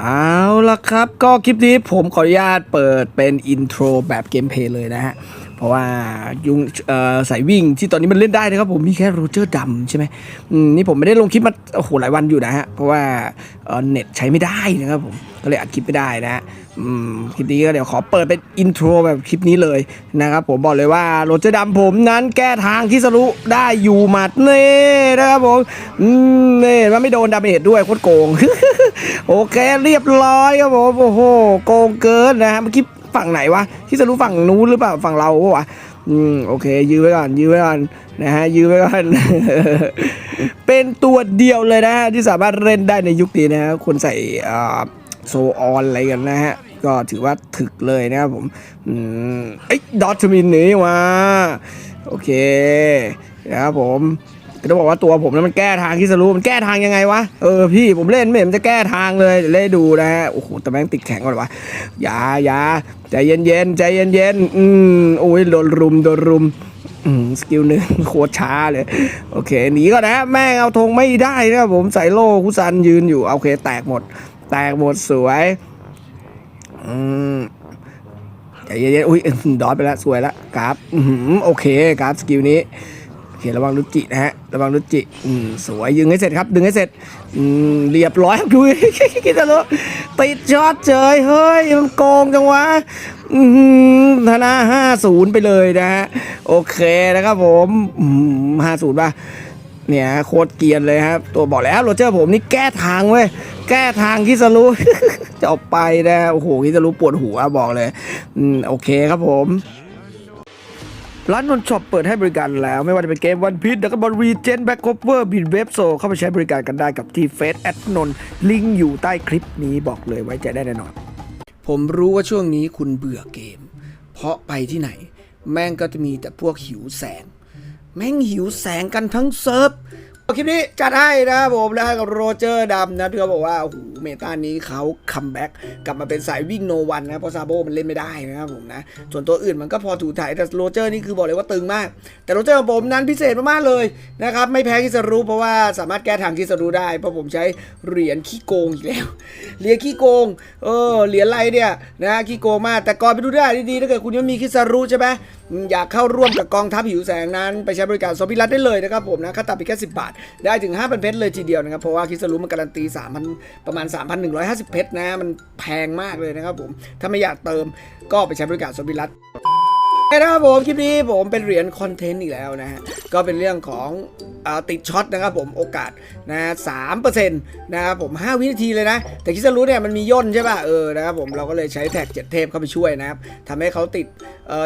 เอาละครับ ก็คลิปนี้ผมขออนุญาตเปิดเป็นอินโทรแบบเกมเพลย์เลยนะฮะ ราะว่ายุงสายวิ่งที่ตอนนี้มันเล่นได้นะครับผมมีแค่โรเจอร์ดำใช่ไหมนี่ผมไม่ได้ลงคลิปมาโอ้โหหลายวันอยู่นะฮะเพราะว่าเน็ตใช้ไม่ได้นะครับผมก็เลยอัดคลิปไม่ได้นะฮะคลิปนี้ก็เดี๋ยวขอเปิดเป็นอินโทรแบบคลิปนี้เลยนะครับผมบอกเลยว่าโรเจอร์ดำผมนั้นแก้ทางคิสรุได้อยู่หมัดเน่นะครับผมอืมเน่มันไม่โดนดาเมจด้วยโคตรโกงโอเคเรียบร้อยครับผมโอ้โหโกงเกินนะฮะเมื่อกี้ ฝั่งไหนวะที่จะรู้ฝั่งนู้นหรือเปล่าฝั่งเราวะอืมโอเค ยื้อไว้ก่อนยื้อไว้ก่อนนะฮะยื้อไว้ก่อนเป็นตัวเดียวเลยนะฮะที่สามารถเล่นได้ในยุคนี้นะฮะคนใส่โซออนอะไรกันนะฮะก็ถือว่าถึกเลยนะครับผมอืมเอ้ดอทมินหนีมาโอเคนะครับผม ก็ต้องบอกว่าตัวผมนั้นมันแก้ทางที่สรู้มันแก้ทางยังไงวะ เออพี่ผมเล่นไม่เห็นจะแก้ทางเลยเดี๋ยวเล่นดูนะฮะ โอ้โหแต่แม่งติดแข็งก่อนวะอย่าอย่าใจเย็นเย็นใจเย็นเย็นอืมโอ้ยโดนรุมโดนรุมสกิลหนึ่งโคตรช้าเลย โอเคหนีก่อนนะ แม่งเอาธงไม่ได้นะผมใส่โล่คุซันยืนอยู่ โอเค แตกหมด แตกหมดสวยอืมใจเย็นๆอุ้ยดอดไปแล้วสวยแล้วกราฟอื้อหือโอเคกราฟสกิลนี้ เคระวังรุจินะฮะระวังรุจิอืมสวยยึงให้เสร็จครับดึงให้เสร็จอืมเรียบร้อยครับดูคิดจะรู้ติดช็อตเจยเฮ้ยมันโกงจังวะอืมธนาห้าศูนย์ไปเลยนะฮะโอเคนะครับผมห้าศูนย์ป่ะเนี่ยโคตรเกียนเลยครับ ตัวบอกแล้วโรเจอร์ผมนี่แก้ทางเว้ยแก้ทางคิสรู้จะออกไปนะโอ้โหคิสรู้ปวดหัวบอกเลยอืมโอเคครับผม ร้านนนช็อปเปิดให้บริการแล้วไม่ว่าจะเป็นเกมวันพี e ดักบอลรีเจนแบ็คโคเวอร์บินเว็บโซเข้าไปใช้บริการกันได้กับที่เฟซแอดนนลิงก์อยู่ใต้คลิปนี้บอกเลยไว้ใจได้แน่นอน ผมรู้ว่าช่วงนี้คุณเบื่อเกม เพราะไปที่ไหน แม่งก็จะมีแต่พวกหิวแสง แม่งหิวแสงกันทั้งเซิร์ฟ คลิปนี้จัดให้นะครับผมนะกับโรเจอร์ดำนะที่เขาบอกว่าโอ้โหเมตานี้เขาคัมแบ็กกลับมาเป็นสายวิ่งโนวันนะเพราะซาโบมันเล่นไม่ได้นะครับผมนะ ส่วนตัวอื่นมันก็พอถูถ่ายแต่โรเจอร์นี่คือบอกเลยว่าตึงมาก แต่โรเจอร์ของผมนั้นพิเศษมากๆเลยนะครับไม่แพ้คิสรู้เพราะว่าสามารถแก้ทางคิสรู้ได้ เพราะผมใช้เหรียญขี้โกงอีกแล้วเหรียญขี้โกงเออเหรียญอะไรเนี่ยนะขี้โกงมากแต่ก่อนไปดูได้ดีๆถ้าเกิดคุณยังมีคิสรู้ใช่ไหม อยากเข้าร่วมกับกองทัพหิวแสงนั้น ไปใช้บริการโซพิรัตได้เลยนะครับผมนะค่าตับเพียงแค่สิบาท ได้ถึง 5,000 เพชรเลยทีเดียวนะครับ เพราะว่าคิสรุมันการันตี 3,000 ประมาณ 3,150 เพชรนะ มันแพงมากเลยนะครับผม ถ้าไม่อยากเติมก็ไปใช้บริการโซพิรัต นะครับผมคลิปนี้ผมเป็นเหรียญคอนเทนต์อีกแล้วนะฮะก็เป็นเรื่องของอติดช็อตนะครับผมโอกาสนะสามเปอร์เซ็นต์นะครับผม 5 วินาทีเลยนะ แต่คิดจะรู้เนี่ยมันมีย่นใช่ป่ะเออนะครับผมเราก็เลยใช้แท็กเจ็ดเทพเข้าไปช่วยนะครับทำให้เขาติด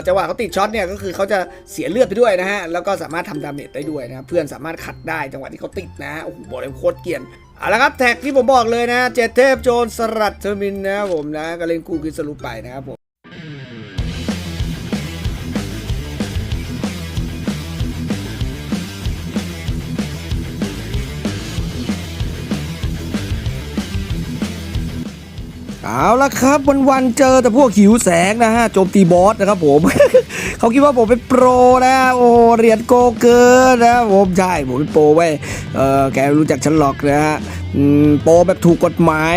จังหวะเขาติดช็อตเนี่ยก็คือเขาจะเสียเลือดไปด้วยนะฮะแล้วก็สามารถทำดาเมจได้ด้วยนะเพื่อนสามารถขัดได้จังหวะที่เขาติดนะฮะโอ้โหบอกเลยโคตรเกียนเอาละครับแท็กที่ผมบอกเลยนะเจ็ดเทพโจรสลัดเทอร์มินนะครับผมนะก็เล่นคู่คิดสรุปไปนะครับผม เอาละครับวันๆเจอแต่พวกหิวแสงนะฮะโจมตีบอสนะครับผม เขาคิดว่าผมเป็นโปรนะโอ้เหรียญโกเกินนะผมใช่ผมเป็นโปรเว้ยเออแกรู้จักฉันหรอกนะฮะโปรแบบถูกกฎหมาย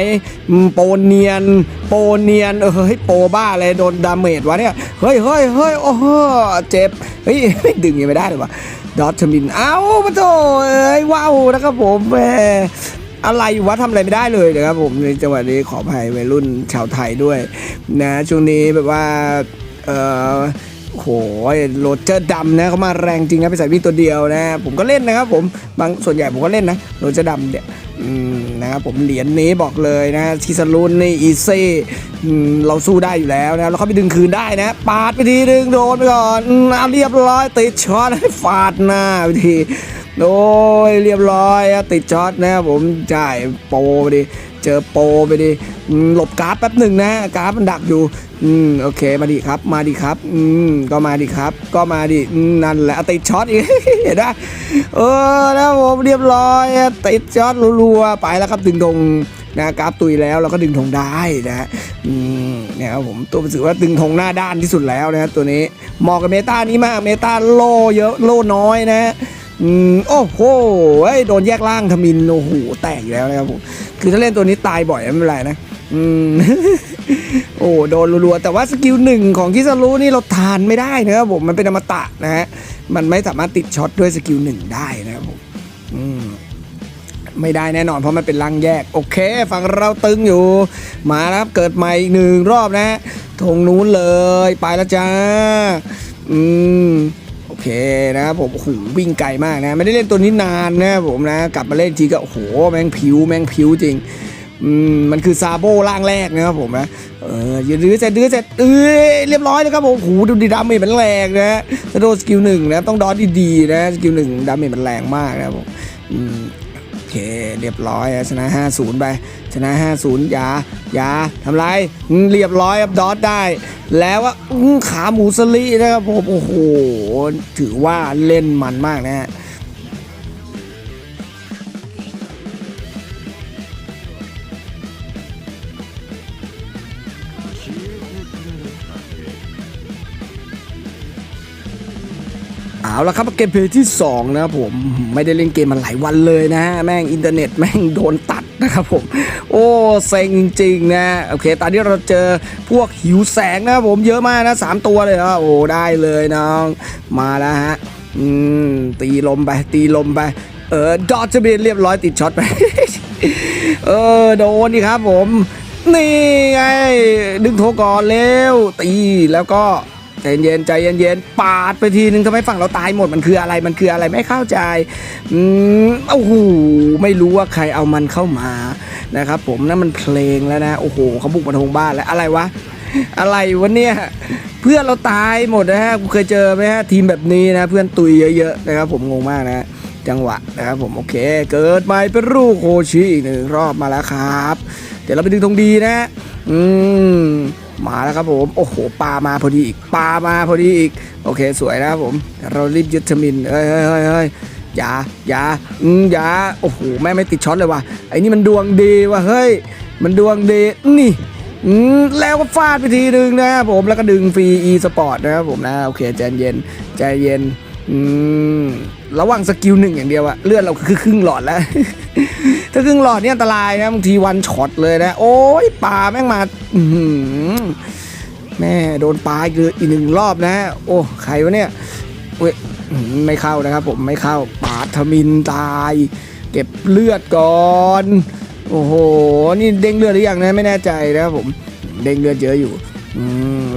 โปรเนียน โปรเนียนเฮ้ยโปรบ้าอะไรโดนดาเมจวะเนี่ยเฮ้ยเฮ้ยเฮ้ยโอ้โหเจ็บเฮ้ยดึงยังไม่ได้เลยวะดอทมินเอ้าปะโถเอ้ยว้าวนะครับผมแหม อะไรวะทำอะไรไม่ได้เลยนะครับผมในจังหวะนี้ขออภัยวัยรุ่นชาวไทยด้วยนะช่วงนี้แบบว่าเออโหโรเจอร์ดำนะเขามาแรงจริงนะไปใส่วิ่งตัวเดียวนะ ผมก็เล่นนะครับผมบางส่วนใหญ่ผมก็เล่นนะโรเจอร์ดำเนี่ยนะครับผมเหรียญนี้บอกเลยนะทีสลูนนี่อีซี่เราสู้ได้อยู่แล้วนะเราเขาไปดึงคืนได้นะ ปาดไปทีดึงโดนไปก่อนเอาเรียบร้อยติดช็อตให้ฟาดหน้าไปที โอ้ยเรียบร้อยติดช็อตนะครับผมจ่ายโปไปดิเจอโปไปดิหลบกราฟแป๊บหนึ่งนะกราฟมันดักอยู่อืมโอเคมาดิครับมาดิครับอืมก็มาดิครับ ก็มาดินั่นแหละติดช็อตอีกเห็นไหมเออแล้วผมเรียบร้อยติดช็อตรัวๆไปแล้วครับดึงธงนะกราฟตุยแล้วเราก็ดึงธงได้นะฮะอืมเนี่ยครับผมตัวรู้สึกว่าดึงธงหน้าด้านที่สุดแล้วนะตัวนี้เหมาะกับเมตานี้มากเมตาโลเยอะโลน้อยนะ อืมโอ้โหเอ้ยโดนแยกล่างทมินโอ้โหแตกอีกแล้วนะครับผมคือถ้าเล่นตัวนี้ตายบ่อยไม่เป็นไรนะอืมโอ้โดนรัวๆแต่ว่าสกิลหนึ่งของคิซารุนี่เราทานไม่ได้นะครับผมมันเป็นอมตะนะฮะมันไม่สามารถติดช็อตด้วยสกิลหนึ่งได้นะครับผมอืมไม่ได้แน่นอนเพราะมันเป็นลังแยก โอเคฝั่งเราตึงอยู่ มาครับเกิดใหม่อีกหนึ่งรอบนะฮะทงนู้นเลย ไปแล้วจ้า อืม เคนะครับผมโหวิ่งไกลมากนะ ไม่ได้เล่นตัวนี้นานนะผมนะ กลับมาเล่นทีก็โหแม่งผิวแม่งผิวจริงอืมมันคือซาโบร่างแรกนะครับผมนะ เออยืดดื้อเสร็จดื้อเสร็จเอ้ยเรียบร้อยแลยครับผมโหดูดีดาเมจมันแรงนะถ้าโดนสกิลหนึ่งนะต้องดอทดีๆนะสกิลหนึ่งดาเมจมันแรงมากนะครับผมอืม เค เรียบร้อยชนะ 5-0 ไป ชนะ 5-0 อย่า อย่าทำไร เรียบร้อยครับดอทได้ แล้วว่าขาหมูสลีนะครับผม โอ้โห ถือว่าเล่นมันมากนะฮะ เอาละครับเกมเพลย์ที่ 2 นะครับผมไม่ได้เล่นเกมมาหลายวันเลยนะฮะ แม่งอินเทอร์เน็ตแม่งโดนตัดนะครับผม โอ้เซ็งจริงๆนะ โอเค ตอนนี้เราเจอพวกหิวแสงนะครับผมเยอะมากนะสามตัวเลยเหรอโอ้ได้เลยน้อง มาแล้วฮะ อืม ตีลมไป ตีลมไป เออ ดอทจะเป็นเรียบร้อยติดช็อตไป เออ โดนนี่ครับผม นี่ไง ดึงโทรก่อนเร็วตีแล้วก็ ใจเย็นใจเย็นๆปาดไปทีนึงทำไมฝั่งเราตายหมดมันคืออะไรมันคืออะไรไม่เข้าใจอืมโอ้โหไม่รู้ว่าใครเอามันเข้ามานะครับผมนั่นมันเพลงแล้วนะโอ้โหเขาบุกมาทงบ้านแล้วอะไรวะอะไรวะเนี่ยเพื่อนเราตายหมดนะฮะกูเคยเจอไหมฮะทีมแบบนี้นะเพื่อนตุยเยอะๆนะครับผมงงมากนะจังหวะนะครับผมโอเค เกิดใหม่เป็นลูกโคชิอีกหนึ่งรอบมาแล้วครับ เดี๋ยวเราไปดึงธงดีนะ อืม มาแล้วครับผมโอ้โหปลามาพอดีอีกปลามาพอดีอีก โอเคสวยนะครับผม เรารีบยึดทมินเฮ้ยเฮ้ยเฮ้ยเฮ้ยอย่าอย่าอืมอย่าโอ้โหแม่ไม่ติดช็อตเลยว่ะไอ้นี่มันดวงดีว่ะเฮ้ยมันดวงดีนี่อืมแล้วก็ฟาดไปทีนึงนะครับผมแล้วก็ดึงฟรีอีสปอร์ตนะครับผมนะโอเคใจเย็นใจเย็นอืมระหว่างสกิลหนึ่งอย่างเดียวอะเลือดเราคือครึ่งหลอดแล้ว ถ้าครึ่งหลอดนี่อันตรายนะบางทีวันช็อตเลยนะ โอ้ยปลาแม่งมาแม่โดนปลาอีกอีกหนึ่งรอบนะ โอ้ใครวะเนี่ยเว้ยไม่เข้านะครับ ผมไม่เข้าปาทมินตาย เก็บเลือดก่อนโอ้โห นี่เด้งเลือดหรือยังนะไม่แน่ใจนะครับผม เด้งเลือดเยอะอยู่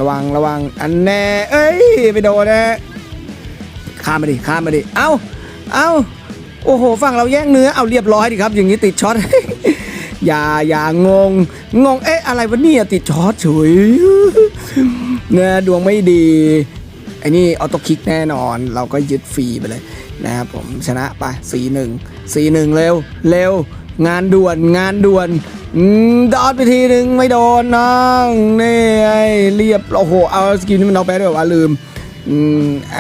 ระวังระวังอันแน่เอ้ยไปโดนนะข้ามมาดิข้ามมาดิ เอ้า เอ้า โอ้โหฝั่งเราแย่งเนื้อเอาเรียบร้อยดิครับ อย่างนี้ติดช็อต อย่าอย่างง งงเอ๊ะอะไรวะเนี่ยติดช็อตเฉยเนื้อดวงไม่ดีไอ้นี่ออโต้คิกแน่นอน เราก็ยึดฟรีไปเลยนะครับผมชนะไปสี่หนึ่งสี่หนึ่งเร็วเร็วงานด่วนงานด่วนดอดไปทีหนึ่งไม่โดนน้องนี่ไอเรียบโอ้โหเอาสกิลนี้มันเอาไปด้วยว่าลืมอืมไอ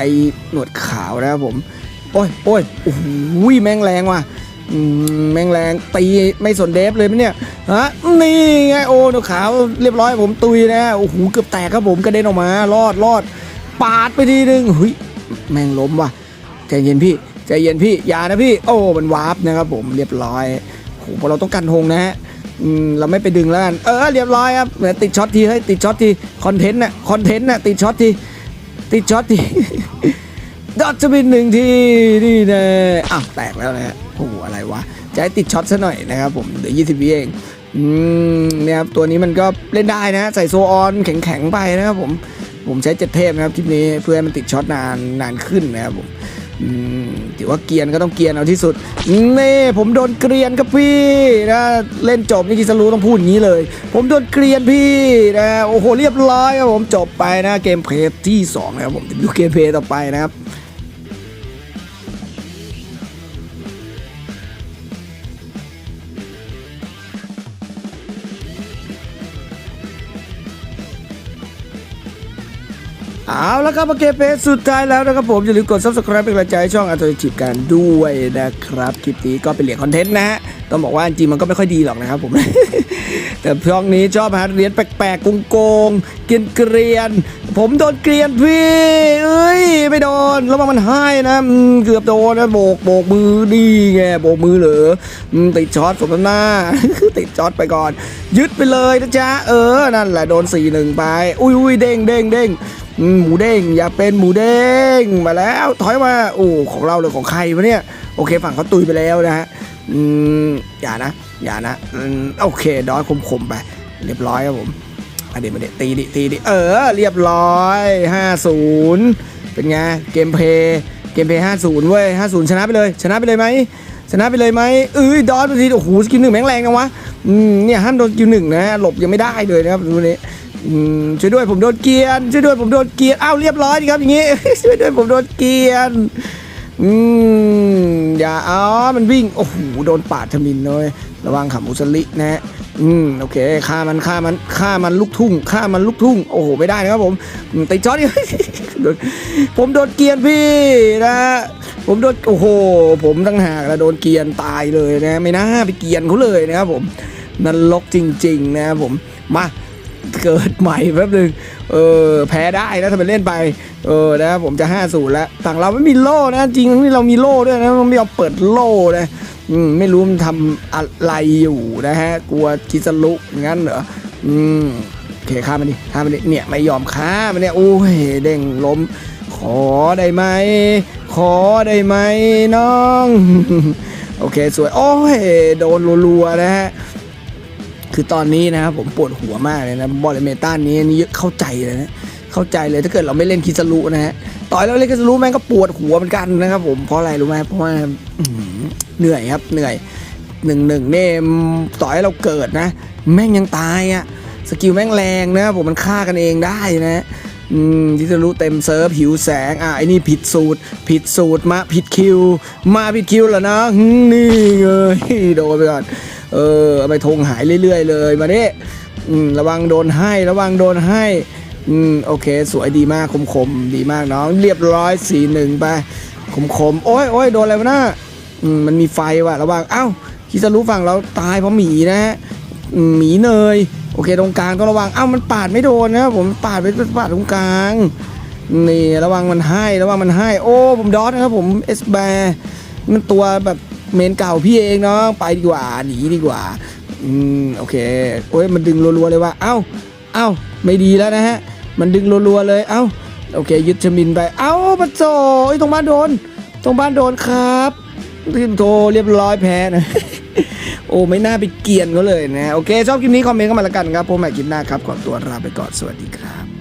หนวดขาวนะครับผม โอ้ยโอ้ยโอ้โหแมงแรงว่ะแมงแรงตีไม่สนเดฟเลยไหมเนี่ยฮะนี่ไงโอ้หนวดขาวเรียบร้อยผมตุยนะโอ้โหเกือบแตกครับผมกระเด็นออกมารอดรอดปาดไปทีนึงเฮ้ยแมงล้มว่ะใจเย็นพี่ใจเย็นพี่อย่านะพี่โอ้มันวาร์ปนะครับผมเรียบร้อยโอ้โหเราต้องกันธงนะฮะเราไม่ไปดึงแล้วกันเออเรียบร้อยครับเหมือนติดช็อตทีเฮ้ติดช็อตทีคอนเทนต์น่ะคอนเทนต์น่ะติดช็อตทีติดช็อตที ดอทจะเป็นหนึ่งทีนี่นะอ้าวแตกแล้วนะฮะโอ้โหอะไรวะจะให้ติดช็อตซะหน่อยนะครับผมเหลือ20วิเองอืมนี่ยครับตัวนี้มันก็เล่นได้นะใส่โซออนแข็งๆไปนะครับผมผมใช้เจ็ดเทพนะครับคลิปนี้เพื่อให้มันติดช็อตนานนานขึ้นนะครับผมอืมถือว่าเกียนก็ต้องเกียนเอาที่สุดนี่ผมโดนเกรียนครับพี่นะเล่นจบนี่คิสรู้ต้องพูดอย่างนี้เลย ผมโดนเกรียนพี่นะโอ้โหเรียบร้อยครับผมจบไปนะเกมเพลย์ที่สองนะครับผมดูเกมเพลย์ต่อไปนะครับ เอาแล้วครับมาเกเพจสุดท้ายแล้วนะครับผมอย่าลืมกด subscribe เป็นกำลังใจให้ช่องอัตโนจิตการด้วยนะครับคลิปนี้ก็เป็นเหรียญคอนเทนต์นะฮะต้องบอกว่าจริงมันก็ไม่ค่อยดีหรอกนะครับผม แต่ช่องนี้ชอบหาเหรียญแปลกๆโกงๆเกรียนเกรียน ผมโดนเกรียนพี่เอ้ยไม่โดนแล้วมันให้นะเกือบโดนนะโบกโบกมือดีไงโบกมือเหรอติดช็อตสมน้ำหน้าติดช็อตไปก่อน ยึดไปเลยนะจ๊ะเออนั่นแหละโดน4ีหนึ่งไป อุ้ยอุ้ยเด้งเด้งเด้ง หมูเด้งอย่าเป็นหมูเด้งมาแล้วถอยมาโอ้ของเราเลยของใครวะเนี่ยโอเคฝั่งเขาตุยไปแล้วนะฮะอืมอย่านะอย่านะอโอเคดอยคมๆไป เรียบร้อยครับผมมาเดี๋ยวมาเดี๋ยวตีดิตีดิเออ เรียบร้อย50เป็นไงเกมเพย์เกมเพย์50เว้ย50ชนะไปเลย ชนะไปเลยไหมชนะไปเลยไหมเอ้ยดอนบางทีโอ้โหสกิลหนึ่งแม่งแรงจังวะเนี่ยห้ามโดนสกิลหนึ่งนะหลบยังไม่ได้เลยนะครับดูนี้ อืมช่วยด้วยผมโดนเกียนช่วยด้วยผมโดนเกียนอ้าวเรียบร้อยดีครับอย่างงี้ ช่วยด้วยผมโดนเกียนอืมอย่าอ๋อมันวิ่งโอ้โหโดนปาดทมินเลยระวังขำอุสลินะฮะอืมโอเคฆ่ามันฆ่ามันฆ่ามันลูกทุ่งฆ่ามันลูกทุ่งโอ้โหไม่ได้นะครับผมติดจอดโดนผมโดนเกียนพี่นะผมโดนโอ้โห ผมตั้งหากแล้วโดนเกียนตายเลยนะ ไม่น่าไปเกียนเขาเลยนะครับผมนรกจริง ๆ นะครับผมมา เกิดใหม่แป๊บนึงเออแพ้ได้นะถ้าไปเล่นไป เออนะผมจะ5้าศูนย์แล้วฝั่งเราไม่มีโล่นะจริงนี่เรามีโล่ด้วยนะมันไม่ยอมเปิดโล่นะอืมไม่รู้มันทำอะไรอยู่นะฮะกลัวคิสลุงั้นเหรออืมโอเคฆ่ามันดิฆ่ามันดิเนี่ยไม่ยอมฆ่ามันเนี่ยโอ้ยเด้งล้ม ขอได้ไหมขอได้ไหมน้อง โอเคสวยโอ้ยโดนรัวๆนะฮะ คือตอนนี้นะครับผมปวดหัวมากเลยนะบอลเมตานี้นี่เข้าใจเลยนะเข้าใจเลยถ้าเกิดเราไม่เล่นคิสรุนะฮะต่อยแล้วเล่นคิสรุแม่งก็ปวดหัวเหมือนกันนะครับผมเพราะอะไรรู้ไหมเพราะว่าเหนื่อยครับเหนื่อยหนึ่งหนึ่งเนี่ยต่อยเราเกิดนะ แม่งยังตายอะ่ะสกิลแม่งแรงนะครับผมมันฆ่ากันเองได้นะอืมคิสรุเต็มเซิร์ฟหิวแสง อะไอ้นี่ผิดสูตร ผิดสูตรมาผิดคิว มาผิดคิวแล้วนะนี่เลยโดนไปก่อน เออเอาไปธงหายเรื่อย ๆ เลยมาเนี่ระวังโดนให้ระวังโดนให้อืมโอเค สวยดีมากคมๆดีมากน้อง เรียบร้อยสี่หนึ่งไปคมๆโอ้ยโอ้ยโดนอะไรวะน้าอืมมันมีไฟว่ะระวังเอ้าคิสรู้ฝั่งเราตายเพราะหมีนะฮะหมีเนยโอเคตรงกลางต้องระวังเอ้ามันปาดไม่โดนนะผมปาดไปปาดตรงกลางนี่ระวังมันให้ระวังมันให้ โอ้ผมดอสนะครับผมเอสแบร์มันตัวแบบ เมนเก่าพี่เองเนาะไปดีกว่าหนีดีกว่า อืมโอเคโอ้ยมันดึงรัวๆเลยว่าเอ้าเอ้าไม่ดีแล้วนะฮะ มันดึงรัวๆเลยเอ้าโอเค ยึดชมินไปเอ้าปัจโจไอ้ตรงบ้านโดน ตรงบ้านโดนครับทีมโทรเรียบร้อยแพ้นะโอ้ไม่น่าไปเกียนเขาเลยนะ โอเค ชอบคลิปนี้ คอมเมนต์เข้ามาแล้วกันครับผมใหม่คลิปหน้าครับ ขอตัวลาไปก่อน สวัสดีครับ